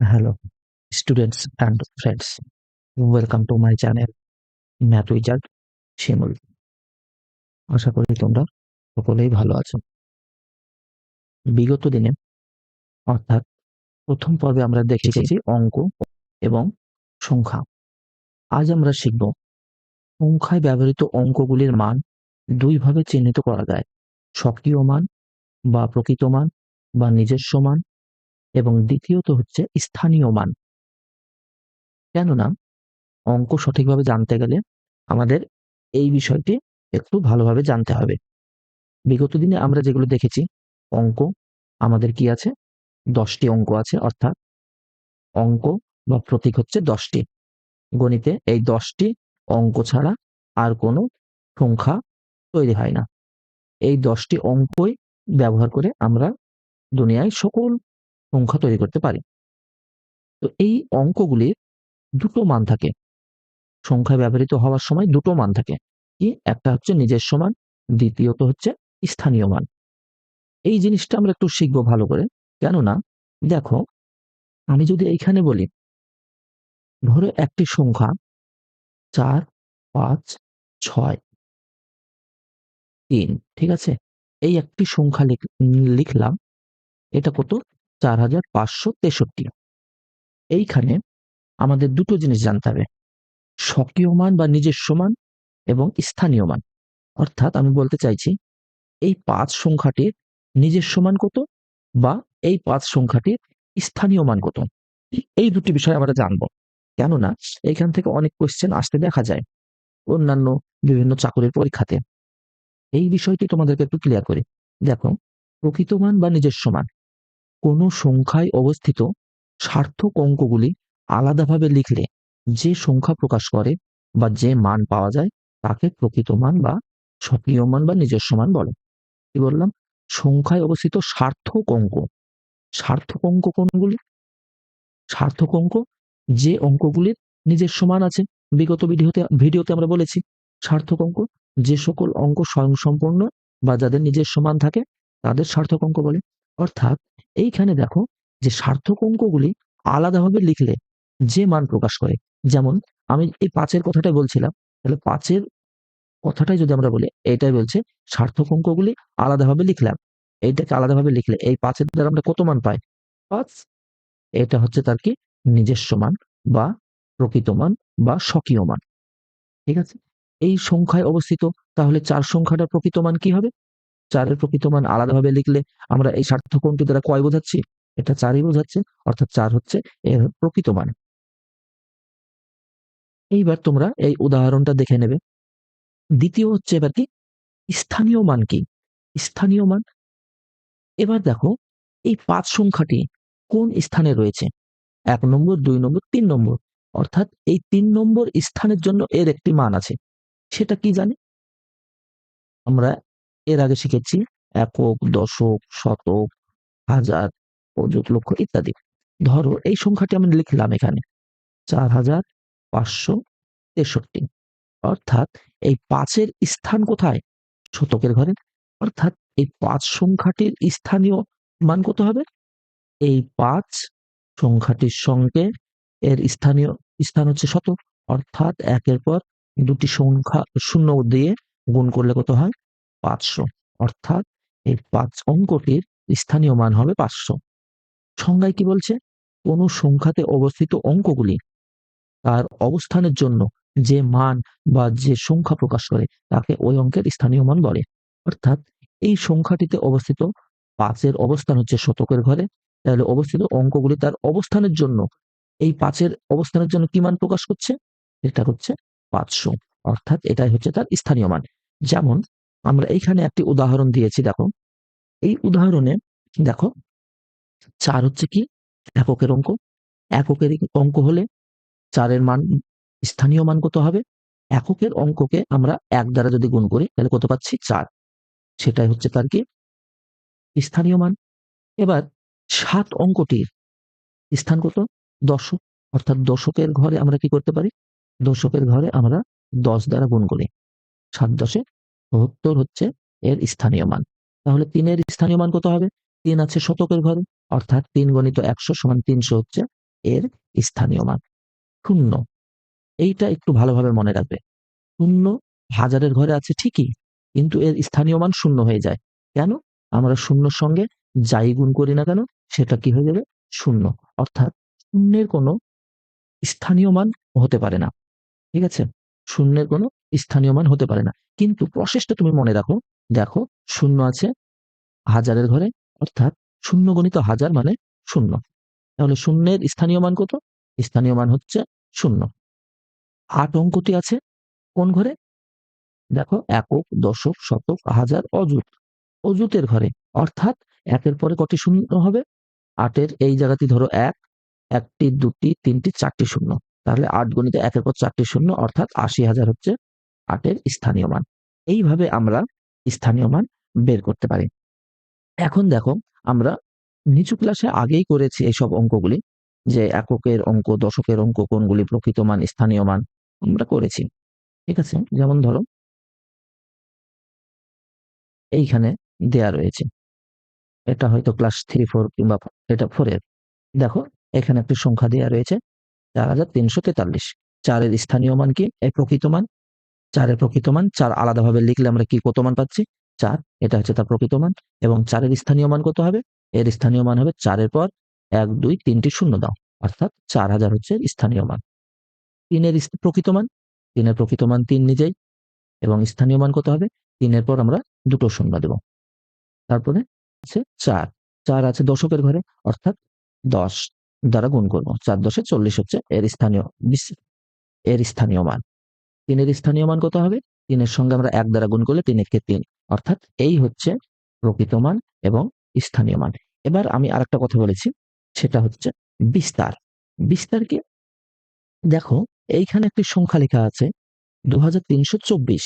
Hello, students and friends. Welcome to my channel Math Wizard শিমুল আশা করি তোমরা সকলেই ভালো আছো। বিগত দিনে অর্থাৎ প্রথম পর্বে আমরা দেখেছি অঙ্ক এবং সংখ্যা। আজ আমরা শিখব সংখ্যায় ব্যবহৃত অঙ্কগুলির মান দুইভাবে চিহ্নিত করা যায়। সক্রিয় মান বা প্রকৃত মান বা নিজস্ব মান এবং দ্বিতীয়ত হচ্ছে স্থানীয় মান। কেননা, অঙ্ক সঠিকভাবে জানতে গেলে আমাদের এই বিষয়টি একটু ভালোভাবে জানতে হবে। বিগত দিনে আমরা যেগুলো দেখেছি, অঙ্ক, আমাদের কি আছে? দশটি অঙ্ক আছে, অর্থাৎ অঙ্ক বা প্রতীক হচ্ছে দশটি। গণিতে এই দশটি অঙ্ক ছাড়া আর কোনো সংখ্যা তৈরি হয় না। এই দশটি অঙ্কই ব্যবহার করে আমরা দুনিয়ায় সকল সংখ্যা তৈরি করতে পারি। তো এই অঙ্কগুলির দুটো মান থাকে। সংখ্যা ব্যবহৃত হওয়ার সময় দুটো মান থাকে। কি? একটা হচ্ছে নিজস্ব মান দ্বিতীয়ত হচ্ছে স্থানীয় মান। এই জিনিসটা আমরা একটু শিখব ভালো করে। কেননা, দেখো, আমি যদি এইখানে বলি, ধরো একটি সংখ্যা চার, পাঁচ, ছয়, তিন, ঠিক আছে? এই একটি সংখ্যা লিখ- লিখলাম, এটা কত? চার হাজার পাঁচশো তেষট্টি। এইখানে আমাদের দুটো জিনিস জানতে হবে। স্বকীয় মান বা নিজস্ব মান এবং স্থানীয় মান। অর্থাৎ আমি বলতে চাইছি, এই পাঁচ সংখ্যাটির নিজস্ব মান কত বা এই পাঁচ সংখ্যাটির স্থানীয় মান কত? এই দুটি বিষয় আমরা জানব। কেননা এখান থেকে অনেক কোয়েশ্চেন আসতে দেখা যায় অন্যান্য বিভিন্ন চাকরির পরীক্ষাতে। এই বিষয়টি তোমাদেরকে একটু ক্লিয়ার করি। দেখো, প্রকৃত মান বা নিজস্ব মান। কোনো সংখ্যায় অবস্থিত সার্থক অঙ্কগুলি আলাদাভাবে লিখলে যে সংখ্যা প্রকাশ করে বা যে মান পাওয়া যায় তাকে প্রকৃত মান বা সক্রিয় মান বা নিজস্ব মান বলে। কি বললাম? সংখ্যায় অবস্থিত সার্থক অঙ্ক। সার্থক অঙ্ক কোনগুলি? সার্থক অঙ্ক যে অঙ্কগুলির নিজস্ব মান আছে। বিগত ভিডিওতে ভিডিওতে আমরা বলেছি সার্থক অঙ্ক যে সকল অঙ্ক স্বয়ংসম্পূর্ণ বা যাদের নিজস্ব মান থাকে তাদের সার্থক অঙ্ক বলে। অর্থাৎ এইখানে দেখো যে সার্থক অঙ্কগুলি আলাদাভাবে লিখলে যে মান প্রকাশ করে, যেমন আমি এই পাঁচের কথাটাই বলছিলাম, তাহলে পাঁচের কথাটাই যদি আমরা বলি, এটাই বলছে সার্থক অঙ্কগুলি আলাদাভাবে লিখলাম, এইটাকে আলাদাভাবে লিখলে এই পাঁচের দ্বারা আমরা কত মান পাই? পাঁচ। এটা হচ্ছে তার কি? নিজস্ব মান বা প্রকৃত মান বা স্বকীয় মান। ঠিক আছে? এই সংখ্যায় অবস্থিত, তাহলে চার সংখ্যাটা প্রকৃত মান কি হবে? চারের প্রকৃত মান আলাদাভাবে লিখলে আমরা এই সার্থক অঙ্কটি দ্বারা কয় বোঝাচ্ছি? এটা চারই বোঝাচ্ছে, অর্থাৎ চার হচ্ছে এর প্রকৃত মান। এইবার তোমরা এই উদাহরণটা দেখে নেবে। দ্বিতীয় হচ্ছে এবার কি? স্থানীয় মান কি? স্থানীয় মান, এবার দেখো এই পাঁচ সংখ্যাটি কোন স্থানে রয়েছে? এক নম্বর, দুই নম্বর, তিন নম্বর। অর্থাৎ এই তিন নম্বর স্থানের জন্য এর একটি মান আছে। সেটা কি জানি? আমরা এর আগে শিখেছি একক, দশক, শতক, হাজার অযুত লক্ষ ইত্যাদি। ধরো এই সংখ্যাটি আমি লিখলাম এখানে। চার হাজার পাঁচশো তেষট্টি। অর্থাৎ এই পাঁচের স্থান কোথায়? শতকের ঘরে। অর্থাৎ এই পাঁচ সংখ্যাটির স্থানীয় মান কত হবে? এই পাঁচ সংখ্যাটির সঙ্গে এর স্থানীয় স্থান হচ্ছে শতক। অর্থাৎ একের পর দুটি সংখ্যা শূন্য দিয়ে গুণ করলে কত হয়? পাঁচশো। অর্থাৎ এই পাঁচ অঙ্কটির স্থানীয় মান হবে পাঁচশো। সংজ্ঞায় কি বলছে? কোনো সংখ্যাতে অবস্থিত অঙ্কগুলি তার অবস্থানের জন্য যে মান বা যে সংখ্যা প্রকাশ করে তাকে ওই অঙ্কের স্থানীয় মান বলে। অর্থাৎ এই সংখ্যাটিতে অবস্থিত পাঁচের অবস্থান হচ্ছে শতকের ঘরে। তাহলে অবস্থিত অঙ্কগুলি তার অবস্থানের জন্য এই পাঁচের অবস্থানের জন্য কি মান প্রকাশ করছে? এটা হচ্ছে পাঁচশো। অর্থাৎ এটাই হচ্ছে তার স্থানীয় মান। যেমন আমরা এইখানে একটি উদাহরণ দিয়েছি, দেখো। এই উদাহরণে, দেখো, চার হচ্ছে কি? এককের অঙ্ক। এককের অঙ্ক হলে চারের মান, স্থানীয় মান কত হবে? এককের অঙ্ককে আমরা এক দ্বারা যদি গুণ করি, তাহলে কত পাচ্ছি? চার। সেটাই হচ্ছে তার কি? স্থানীয় মান। এবার সাত অঙ্কটির স্থান কত? দশক। অর্থাৎ দশকের ঘরে আমরা কি করতে পারি? দশকের ঘরে আমরা দশ দ্বারা গুণ করি। সাত দশে সত্তর হচ্ছে এর স্থানীয় মান। তাহলে তিনের স্থানীয় মান কত হবে? তিন আছে শতকের ঘরে, অর্থাৎ তিন গণিত একশো সমান তিনশো হচ্ছে এর স্থানীয় মান। শূন্য। এইটা একটু ভালোভাবে মনে রাখবে। শূন্য হাজারের ঘরে আছে ঠিকই, কিন্তু এর স্থানীয় মান শূন্য হয়ে যায়। কেন? আমরা শূন্যর সঙ্গে যাই গুণ করি না কেন, সেটা কি হয়ে যাবে? শূন্য। অর্থাৎ শূন্যের কোনো স্থানীয় মান হতে পারে না। ঠিক আছে? শূন্যের কোনো স্থানীয় মান হতে পারে না। কিন্তু প্রসেসটা তুমি মনে রাখো, দেখো, শূন্য আছে হাজারের ঘরে, অর্থাৎ শূন্য গণিত হাজার মানে শূন্য। তাহলে শূন্যের স্থানীয় মান কত? স্থানীয় মান হচ্ছে শূন্য। আট অঙ্কটি আছে কোন ঘরে? দেখো, একক, দশক, শতক, হাজার, অযুত। অযুতের ঘরে, অর্থাৎ একের পরে কটি শূন্য হবে? আটের এই জায়গাতে ধরো এক, একটি, দুটি, তিনটি, চারটি শূন্য। তাহলে আট গণিতে একের পর চারটি শূন্য, অর্থাৎ আশি হাজার হচ্ছে আটের স্থানীয় মান। এইভাবে আমরা স্থানীয় মান বের করতে পারি। এখন দেখো, আমরা নিচু ক্লাসে আগেই করেছি এইসব অঙ্কগুলি, যে এককের অঙ্ক, দশকের অঙ্ক, কোনগুলি প্রকৃত মান, স্থানীয় মান আমরা করেছি। ঠিক আছে? যেমন ধরো, এইখানে দেয়া রয়েছে। এটা হয়তো ক্লাস থ্রি ফোর কিংবা এটা ফোরের দেখো, এখানে একটি সংখ্যা দেয়া রয়েছে চার হাজার তিনশো তেতাল্লিশ। চারের স্থানীয় মান কি? এই প্রকৃত মান চারের প্রকৃত মান, চার আলাদাভাবে লিখলে আমরা কি কত মান পাচ্ছি? চার, এটা হচ্ছে তার প্রকৃত মান, এবং চারের স্থানীয় মান কত হবে? এর স্থানীয় মান হবে চারের পর এক, দুই তিনটি শূন্য দাও, অর্থাৎ চার হাজার হচ্ছে স্থানীয় মান। তিনের প্রকৃত মান, তিনের প্রকৃত মান তিন নিজেই, এবং স্থানীয় মান কত হবে? তিনের পর আমরা দুটো শূন্য দেব। তারপরে আছে চার চার আছে দশকের ঘরে, অর্থাৎ দশ দ্বারা গুণ করব, চার দশে চল্লিশ হচ্ছে এর স্থানীয় এর স্থানীয় মান। তিনের স্থানীয় মান কত হবে? তিনের সঙ্গে আমরা এক দ্বারা গুণ করলে তিন একে তিন। অর্থাৎ এই হচ্ছে প্রকৃত মান এবং স্থানীয় মান। এবার আমি আরেকটা কথা বলেছি, সেটা হচ্ছে বিস্তার। বিস্তার কি দেখো, এইখানে একটি সংখ্যা লেখা আছে দু হাজার তিনশো চব্বিশ।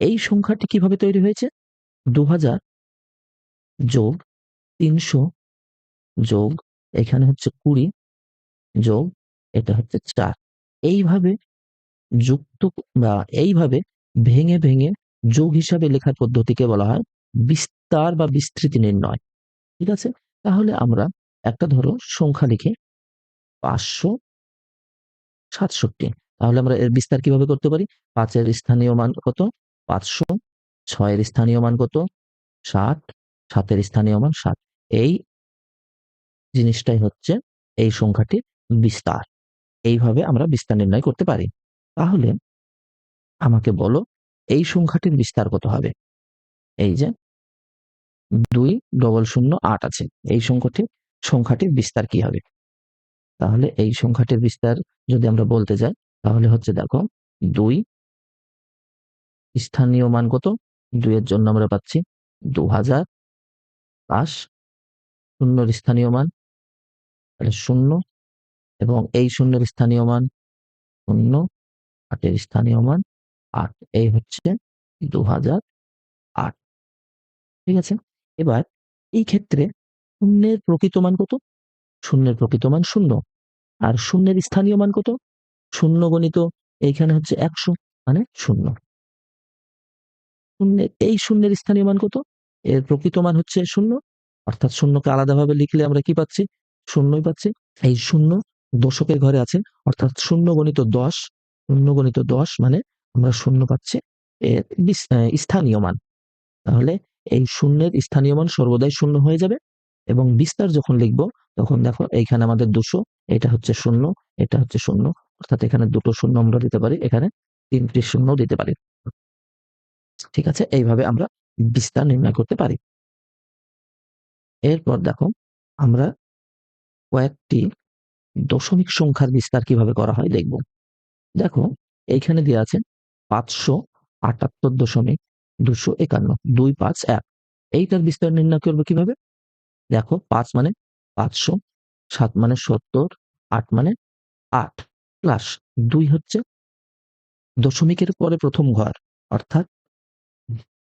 এই সংখ্যাটি কীভাবে তৈরি হয়েছে? দু হাজার যোগ তিনশো যোগ এখানে হচ্ছে কুড়ি যোগ এটা হচ্ছে চার। এইভাবে যুক্ত বা এইভাবে ভেঙে ভেঙে যোগ হিসাবে লেখার পদ্ধতিকে বলা হয় বিস্তার বা বিস্তৃতি নির্ণয়। ঠিক আছে? তাহলে আমরা একটা ধরো সংখ্যা লিখে পাঁচশো সাতষট্টি। তাহলে আমরা এর বিস্তার কীভাবে করতে পারি? পাঁচের স্থানীয় মান কত? পাঁচশো। ছয়ের স্থানীয় মান কত? ষাট। সাতের স্থানীয় মান ষাট। এই জিনিসটাই হচ্ছে এই সংখ্যাটির বিস্তার। এইভাবে আমরা বিস্তার নির্ণয় করতে পারি। তাহলে আমাকে বলো, এই সংখ্যাটির বিস্তার কত হবে? এই যে দুই ডবল শূন্য আট আছে, এই সংখ্যাটি, সংখ্যাটির বিস্তার কি হবে? তাহলে এই সংখ্যাটির বিস্তার যদি আমরা বলতে যাই, তাহলে হচ্ছে দেখো, দুই স্থানীয় মান কত? দুইয়ের জন্য আমরা পাচ্ছি দু হাজার পাঁচ শূন্যর স্থানীয় মান শূন্য, এবং এই শূন্যের স্থানীয় মান শূন্য আটের স্থানীয় মান আট। এই হচ্ছে দু আট। ঠিক আছে? এবার এই ক্ষেত্রে শূন্যের প্রকৃত মান কত? শূন্যের প্রকৃত মান শূন্য। আর শূন্যের স্থানীয় মান কত? শূন্য গণিত এইখানে হচ্ছে একশো মানে শূন্য। শূন্যের এই শূন্যের স্থানীয় মান কত? এর প্রকৃত মান হচ্ছে শূন্য। অর্থাৎ শূন্যকে আলাদাভাবে লিখলে আমরা কি পাচ্ছি? শূন্যই পাচ্ছি। এই শূন্য দশকের ঘরে আছে। অর্থাৎ শূন্য গণিত দশ। শূন্য গণিত দশ মানে আমরা শূন্য পাচ্ছি এর স্থানীয় মান। তাহলে এই শূন্যের স্থানীয় মান সর্বদাই শূন্য হয়ে যাবে এবং বিস্তার যখন লিখব, তখন দেখো এইখানে আমাদের দুশো, এটা হচ্ছে শূন্য, এটা হচ্ছে শূন্য, অর্থাৎ এখানে দুটো শূন্য আমরা দিতে পারি, এখানে তিনটি শূন্য দিতে পারি। ঠিক আছে? এইভাবে আমরা বিস্তার নির্ণয় করতে পারি। এরপর দেখো আমরা কয়েকটি দশমিক সংখ্যার বিস্তার কীভাবে করা হয় দেখব। দেখো, এইখানে দেওয়া আছে পাঁচশো আটাত্তর দশমিক দুশো একান্ন, দুই পাঁচ এক। এইটার বিস্তার নির্ণয় করব কীভাবে? দেখো, পাঁচ মানে পাঁচশো, সাত মানে সত্তর, আট মানে আট। প্লাস দুই হচ্ছে দশমিকের পরে প্রথম ঘর, অর্থাৎ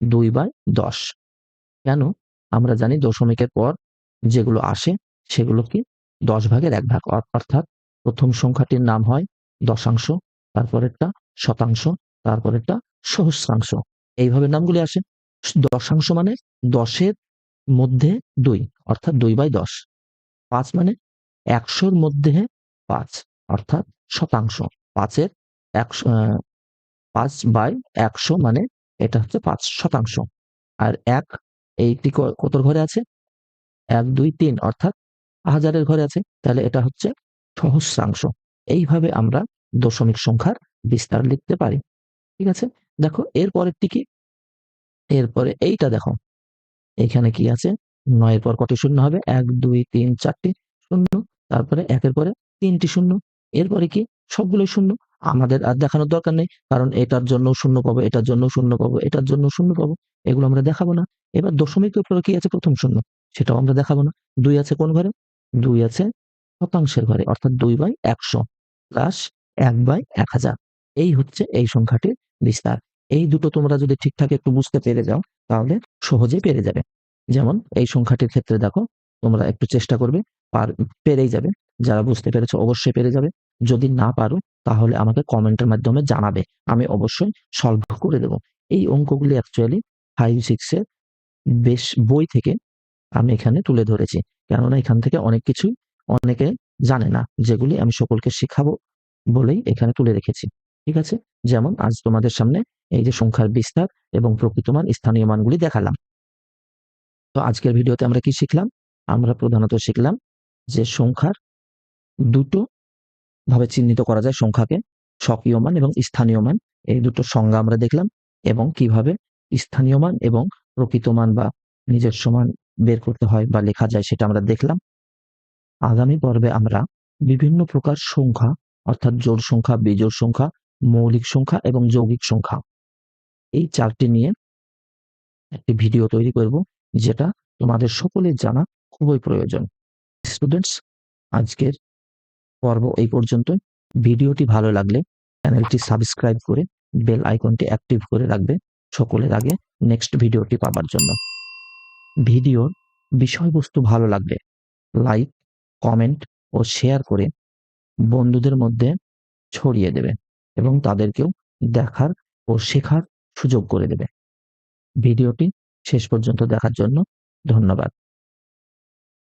দুই বাই দশ। কেন? আমরা জানি দশমিকের পর যেগুলো আসে সেগুলো কি? দশ ভাগের এক ভাগ অর- অর্থাৎ প্রথম সংখ্যাটির নাম হয় দশাংশ, তারপরেরটা শতাংশ, তারপরেরটা সহস্রাংশ। এইভাবে নামগুলি আসে। দশাংশ মানে দশের মধ্যে দুই, অর্থাৎ দুই বাই দশ। পাঁচ মানে একশোর মধ্যে পাঁচ, অর্থাৎ শতাংশ। পাঁচের একশো পাঁচ বাই একশো মানে এটা হচ্ছে পাঁচ শতাংশ। আর এক এইটি ক- কত ঘরে আছে? এক, দুই, তিন, অর্থাৎ হাজারের ঘরে আছে। তাহলে এটা হচ্ছে সহস্রাংশ। এইভাবে আমরা দশমিক সংখ্যার বিস্তার লিখতে পারি। ঠিক আছে? দেখো এর পরেরটি কি? এরপরে এইটা দেখো। এখানে কি আছে? নয়ের পর কটি শূন্য হবে? এক, দুই, তিন চারটি শূন্য। তারপরে একের পরে তিনটি শূন্য। এরপরে কি? সবগুলোই শূন্য। আমাদের আর দেখানোর দরকার নেই, কারণ এটার জন্য শূন্য পাবো, এটার জন্য শূন্য পাবো, এটার জন্য শূন্য পাবো। এগুলো আমরা দেখাবো না। এবার দশমিকের উপরে কি আছে প্রথম শূন্য? সেটাও আমরা দেখাবো না। দুই আছে কোন ঘরে? দুই আছে শতাংশের ঘরে, অর্থাৎ দুই বাই একশো। প্লাস এক বাই এক হাজার। এই হচ্ছে এই সংখ্যাটির বিস্তার। এই দুটো তোমরা যদি ঠিকঠাক একটু বুঝতে পেরে যাও, তাহলে সহজেই পেরে যাবে। যেমন এই সংখ্যাটির ক্ষেত্রে দেখো, তোমরা একটু চেষ্টা করবে, পার, পেরেই যাবে। যারা বুঝতে পেরেছ অবশ্যই পেরে যাবে। যদি না পারো, তাহলে আমাকে কমেন্টের মাধ্যমে জানাবে। আমি অবশ্যই সলভ করে দেব। এই অঙ্কগুলি অ্যাকচুয়ালি ফাইভ সিক্সের বেশ বই থেকে আমি এখানে তুলে ধরেছি। কেননা এখান থেকে অনেক কিছুই অনেকে জানে না যেগুলি আমি সকলকে শিখাবো বলেই এখানে তুলে রেখেছি। ঠিক আছে? যেমন আজ তোমাদের সামনে এই যে সংখ্যার বিস্তার এবং প্রকৃত মান, স্থানীয় মানগুলি দেখালাম। তো আজকের ভিডিওতে আমরা কি শিখলাম? আমরা প্রধানত শিখলাম যে সংখ্যার দুটো ভাবে চিহ্নিত করা যায় সংখ্যাকে, স্বকীয় মান এবং স্থানীয় মান। এই দুটো সংজ্ঞা আমরা দেখলাম এবং কীভাবে স্থানীয় মান এবং প্রকৃত মান বা নিজস্ব মান বের করতে হয় বা লেখা যায় সেটা আমরা দেখলাম। আগামী পর্বে আমরা বিভিন্ন প্রকার সংখ্যা, অর্থাৎ জোড় সংখ্যা, বিজোড় সংখ্যা, মৌলিক সংখ্যা এবং যৌগিক সংখ্যা এই চারটি নিয়ে একটি ভিডিও তৈরি করব যেটা তোমাদের সকলের জানা খুবই প্রয়োজন। স্টুডেন্টস আজকের পর্ব এই পর্যন্ত ভিডিওটি ভালো লাগলে চ্যানেলটি সাবস্ক্রাইব করে বেল আইকনটি অ্যাক্টিভ করে রাখবে সকলের আগে নেক্সট ভিডিওটি পাবার জন্য। ভিডিওর বিষয়বস্তু ভালো লাগলে লাইক কমেন্ট ও শেয়ার করে বন্ধুদের মধ্যে ছড়িয়ে দেবে এবং তাদেরকেও দেখার ও শেখার সুযোগ করে দেবে। ভিডিওটি শেষ পর্যন্ত দেখার জন্য ধন্যবাদ।